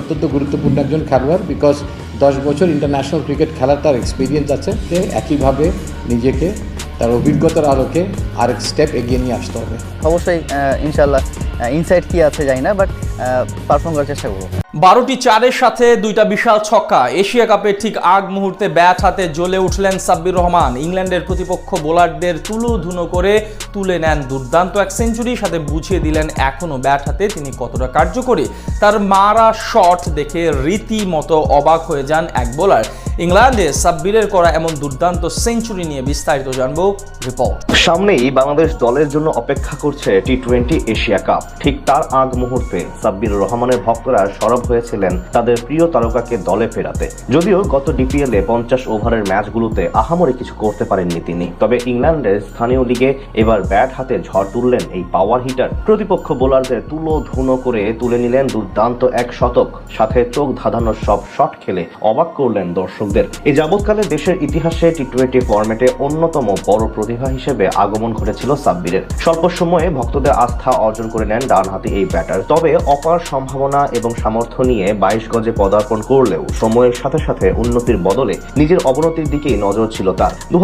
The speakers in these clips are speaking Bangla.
অত্যন্ত গুরুত্বপূর্ণ একজন খেলোয়াড় বিকজ দশ বছর ইন্টারন্যাশনাল ক্রিকেট খেলার তার এক্সপিরিয়েন্স আছে। সে একইভাবে নিজেকে, তার অভিজ্ঞতার আলোকে আরেক স্টেপ এগিয়ে নিয়ে আসতে হবে। অবশ্যই ইনশাল্লাহ ইনসাইড কী আছে জানি না বাট পারফর্ম করার চেষ্টা করব। বারোটি চারের সাথে দুইটা বিশাল ছক্কা। এশিয়া কাপের ঠিক আগ মুহূর্তে ব্যাট হাতে জ্বলে উঠলেন সাব্বির রহমান। ইংল্যান্ডের প্রতিপক্ষ বোলারদের তুলো ধুনো করে তুলে নেন দুর্দান্ত এক সেঞ্চুরি সাথে বুঝিয়ে দিলেন এখনও ব্যাট হাতে তিনি কতটা কার্যকরী। তার মারা শট দেখে রীতিমতো অবাক হয়ে যান এক বোলার। ইংল্যান্ডে সাব্বিরের করা এমন দুর্দান্ত সেঞ্চুরি নিয়ে বিস্তারিত জানব রিপোর্ট। সামনেই বাংলাদেশ দলের জন্য অপেক্ষা করছে টি টোয়েন্টি এশিয়া কাপ। ঠিক তার আগ মুহূর্তে সাব্বির রহমানের ভক্তরা সরব হয়েছিলেন তাদের প্রিয় তারকাকে দলে ফেরাতে। যদিও গত ডিপিএল এ পঞ্চাশ ওভারের ম্যাচগুলোতে আহামরি কিছু করতে পারেননি তিনি। তবে ইংল্যান্ডের স্থানীয় লিগে এবার ব্যাট হাতে ঝড় তুললেন এই পাওয়ার হিটার। প্রতিপক্ষ বোলারদের তুলো ধুনো করে তুলে নিলেন দুর্দান্ত এক শতক। সাথে চোখ ধাঁধানো সব শট খেলে অবাক করলেন দর্শকদের। এই যাবৎকালে দেশের ইতিহাসে টি টোয়েন্টি ফরম্যাটে অন্যতম বড় প্রতিভা হিসেবে আগমন ঘটেছিল সাব্বিরের। স্বল্প সময়ে ভক্তদের আস্থা অর্জন করে নেন ডানহাতি এই ব্যাটার। তবে অপার সম্ভাবনা এবং সামর্থ্য নিয়ে বাইশ গজে পদার্পণ করলেও সময়ের সাথে সাথে উন্নতির বদলে নিজের অবনতির দিকেই নজর ছিল তার। দু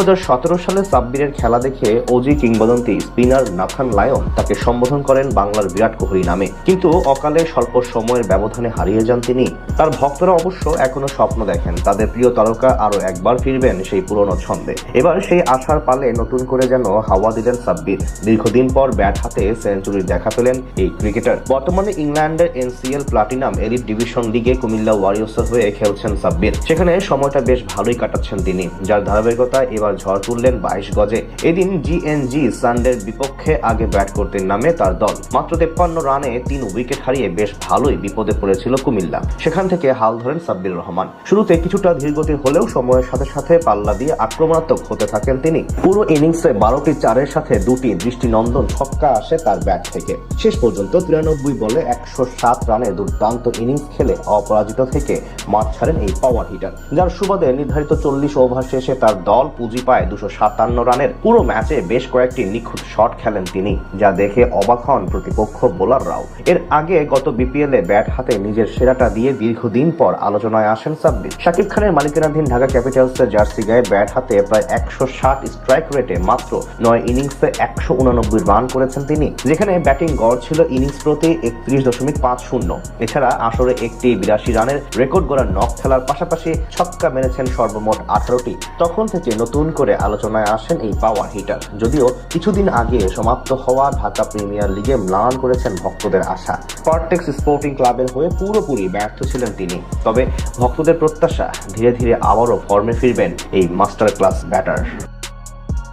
সালে সাব্বিরের খেলা দেখে ওজি কিংবদন্তি স্পিনার নাথান লায়ন তাকে সম্বোধন করেন বাংলার বিরাট কোহলি নামে। কিন্তু অকালে স্বল্প সময়ের ব্যবধানে হারিয়ে যান তিনি। তার ভক্তরা অবশ্য এখনও স্বপ্ন দেখেন, তাদের প্রিয় তারকা আরও একবার ফিরবেন সেই পুরনো ছন্দে। এবার সেই আশার পালে নতুন করে যেন হাওয়া দিলেন সাব্বির। দীর্ঘদিন পর ব্যাট হাতে সেঞ্চুরি দেখা পেলেন এই ক্রিকেটার। বর্তমানে ইংল্যান্ডের এনসিএল প্লাটিনাম এলিট ডিভিশন লিগে কুমিল্লা ওয়ারিয়র্সের হয়ে খেলছেন সাব্বির। সেখানে সময়টা বেশ ভালোই কাটাচ্ছেন তিনি। যার ধারাবাহিকতা এবার ঝড় তুললেন বাইশ গজে। এদিন জিএনজি সানডের বিপক্ষে আগে ব্যাট করতে নামে তার দল। মাত্র তেপ্পান্ন রানে তিন উইকেট হারিয়ে বেশ ভালোই বিপদে পড়েছিল কুমিল্লা। সেখান থেকে হাল ধরেন সাব্বির রহমান। শুরুতে কিছুটা ধীরগতির হলেও সময়ের সাথে সাথে পাল্লা দিয়ে আক্রমণাত্মক হতে থাকেন তিনি। পুরো ইনিংসে বারোটি চারের সাথে দুটি দৃষ্টিনন্দন ছক্কা আসে তার ব্যাট থেকে। শেষ পর্যন্ত তিরানব্বই বলে একশো সাত রানে দুর্দান্ত ইনিংস খেলে অপরাজিত থেকে মাঠ ছাড়েন এই পাওয়ার হিটার যার সুবাদে নির্ধারিত চল্লিশ ওভার শেষে তার দল পুঁজি পায় দুশো সাতান্ন রানের। পুরো ম্যাচে বেশ কয়েকটি নিখুঁত শট খেলেন তিনি, যা দেখে অবাক হন প্রতিপক্ষ বোলাররাও এর আগে গত বিপিএল এ ব্যাট হাতে নিজের সেরাটা দিয়ে দীর্ঘদিন পর আলোচনায় আসেন সাব্বির। শাকিব খানের মালিকানাধীন ঢাকা ক্যাপিটালসের জার্সি গায়ে ব্যাট হাতে প্রায় একশো ষাট স্ট্রাইক রেটে মাত্র নয় ইনিংসে একশো উনানব্বই রান করেছেন তিনি, যেখানে ব্যাটিং গড় ছিল ইনিংস প্রতি একত্রিশ দশমিক পাঁচ শূন্য। এছাড়া আসরে একটি বিরাশি রানের রেকর্ড গড়া নক খেলার পাশাপাশি ছক্কা মেরেছেন সর্বমোট আঠারোটি। তখন থেকে নতুন করে আলোচনায় আসেন এই পাওয়ার হিটার। যদিও কিছুদিন আগে সমাপ্ত হওয়া ঢাকা প্রিমিয়ার লিগে ম্লান করেছেন ভক্তদের আশা। পারটেক্স স্পোর্টিং ক্লাবের হয়ে পুরোপুরি ব্যর্থ ছিলেন তিনি। তবে ভক্তদের প্রত্যাশা ধীরে ধীরে আবারও ফর্মে ফিরবেন এই মাস্টার ক্লাস ব্যাটার।